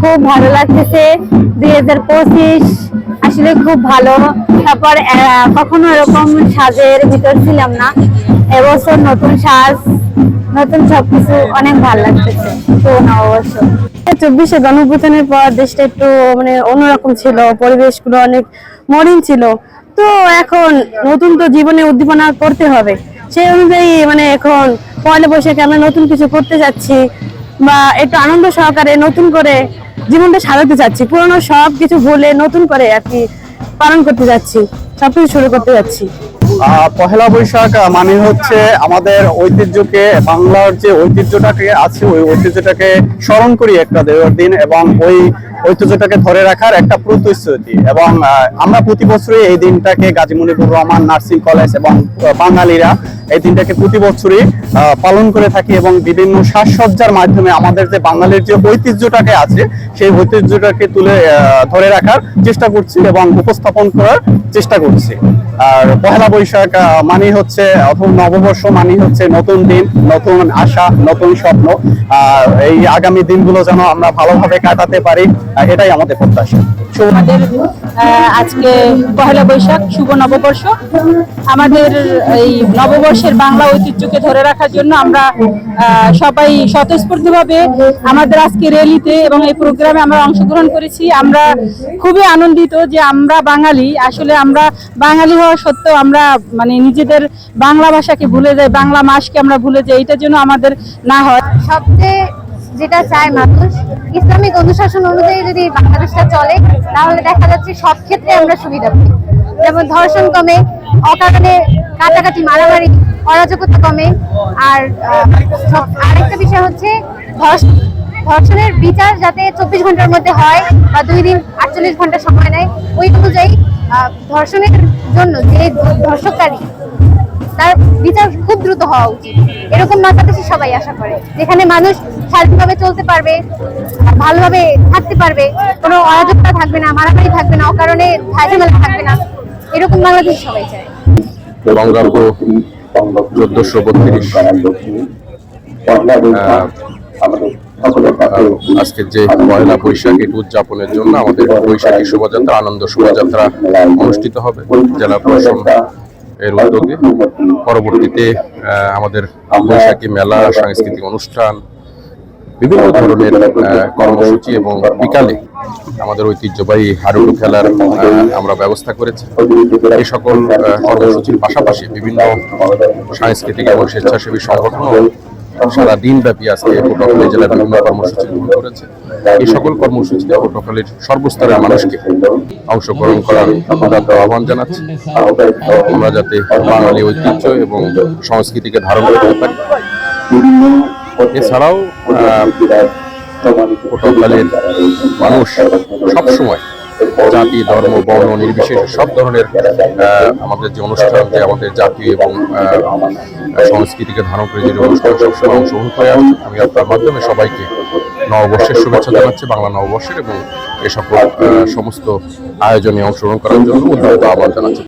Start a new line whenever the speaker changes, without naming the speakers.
খুব ভালো লাগতেছে দুই হাজার পঁচিশ। আসলে খুব ভালো। তারপর কখনো এরকম সাজের ভিতর ছিলাম না। এবছর নতুন সাজ, নতুন সবকিছু অনেক ভালো লাগতেছে। তো নববর্ষ
চব্বিশে গণপ্রথানের পর দেশটা একটু মানে অন্যরকম ছিল। পরিবেশগুলো অনেক মরিন ছিল। তো এখন নতুন তো জীবনে উদ্দীপনা করতে হবে। সেই অনুযায়ী মানে এখন পয়লা বৈশাখে আমরা নতুন কিছু করতে যাচ্ছি। বা একটু আনন্দ সহকারে নতুন করে জীবনটা সাজাতে চাচ্ছি। পুরোনো সব কিছু ভুলে নতুন করে আর কি পালন করতে যাচ্ছি, সবকিছু শুরু করতে যাচ্ছি।
পহেলা বৈশাখ মানে হচ্ছে আমাদের ঐতিহ্যকে, বাংলার যে ঐতিহ্যটাকে আছে, ওই ঐতিহ্যটাকে স্মরণ করি একটা দেওয়ার দিন এবং ওই ঐতিহ্যটাকে ধরে রাখার একটা প্রতিশ্রুতি। এবং আমরা প্রতি বছরই এই দিনটাকে গাজী মনিপুর রহমান নার্সিং কলেজ এবং বাঙালিরা এই দিনটাকে প্রতি বছরই পালন করে থাকি এবং বিভিন্ন সাজসজ্জার মাধ্যমে আমাদের যে বাঙালির যে ঐতিহ্যটাকে আছে, সেই ঐতিহ্যটাকে তুলে ধরে রাখার চেষ্টা করছি এবং উপস্থাপন করার চেষ্টা করছি। আর পহেলা বৈশাখ মানে হচ্ছে, অথবা নববর্ষ মানে হচ্ছে নতুন দিন, নতুন আশা, নতুন স্বপ্ন। এই আগামী দিনগুলো যেন আমরা ভালোভাবে কাটাতে পারি। এটাই আমাদের প্রত্যাশা।
আমাদের আজকে পহেলা বৈশাখ শুভ নববর্ষ। আমাদের এই নববর্ষের বাংলা ঐতিহ্যকে ধরে রাখার জন্য আমরা সবাই স্বতঃস্ফূর্তভাবে আমাদের আজকে র্যালিতে এবং এই প্রোগ্রামে আমরা অংশগ্রহণ করেছি। আমরা খুবই আনন্দিত যে আমরা বাঙালি। আসলে আমরা বাঙালি হওয়া সত্ত্বেও আমরা মানে নিজেদের বাংলা ভাষাকে ভুলে যাই বাংলা মাসকে আমরা ভুলে যাই। এটার জন্য আমাদের না হয়।
সবচেয়ে যেটা চায় মানুষ। ইসলামিক অনুশাসন অনুযায়ী যদি বাংলাদেশটা চলে, তাহলে দেখা যাচ্ছে সব ক্ষেত্রে আমরা সুবিধা পাই। যেমন ধর্ষণ কমে, অকারণে কাটাকাটি, মারামারি, অরাজকতা কমে। আর আরেকটা বিষয় হচ্ছে ধর্ষ- ধর্ষণের বিচার যাতে চব্বিশ ঘণ্টার মধ্যে হয় বা দুই দিন আটচল্লিশ ঘণ্টা সময় নেয়, ওই অনুযায়ী ধর্ষণের জন্য যে ধর্ষককারী, তার বিচার খুব দ্রুত হওয়া উচিত। এরকম বাংলাদেশে সবাই আশা করে। যেখানে মানুষ স্বাধীনভাবে চলতে পারবে ভালোভাবে থাকতে পারবে কোনো অরাজকতা থাকবে না মারামারি থাকবে না অকারণে ঝাঁঝামেলা থাকবে না। এরকম বাংলাদেশ সবাই চায়।
বঙ্গাব্দ চোদ্দশো বত্রিশ। আজকের যে পয়লা বৈশাখ এটি উদযাপনের জন্য আমাদের বৈশাখী শোভাযাত্রা আনন্দ শোভাযাত্রা অনুষ্ঠিত হবে। জেলা প্রশাসন এর উদ্যোগে। পরবর্তীতে আমাদের বৈশাখী মেলা সাংস্কৃতিক অনুষ্ঠান বিভিন্ন ধরনের কর্মসূচি এবং বিকালে। আমাদের ঐতিহ্যবাহী হাডুডু খেলার আমরা ব্যবস্থা করেছি। এই সকল কর্মসূচির পাশাপাশি বিভিন্ন সাংস্কৃতিক এবং স্বেচ্ছাসেবী সংগঠন সারা দিন ব্যাপী আজকে পটুয়াখালী জেলার বিভিন্ন কর্মসূচি গ্রহণ করেছে। এই সকল কর্মসূচিতে পটুয়াখালীর সর্বস্তরের মানুষকে অংশগ্রহণ করার উদাত্ত আহ্বান জানাচ্ছি। আমরা যাতে বাঙালি ঐতিহ্য এবং সংস্কৃতিকে ধারণ করতে পারি। এছাড়াও পটুয়াখালীর মানুষ সবসময় জাতি ধর্ম বর্ণ নির্বিশেষে সব ধরনের আমাদের যে অনুষ্ঠান যে আমাদের জাতীয় এবং সংস্কৃতিকে ধারণ করে যে অনুষ্ঠান সবসময় অংশগ্রহণ করে আমি আপনার মাধ্যমে সবাইকে নববর্ষের শুভেচ্ছা জানাচ্ছি বাংলা নববর্ষের এবং এ সকল সমস্ত আয়োজনে অংশগ্রহণ করার জন্য উদ্যোগ আহ্বান জানাচ্ছি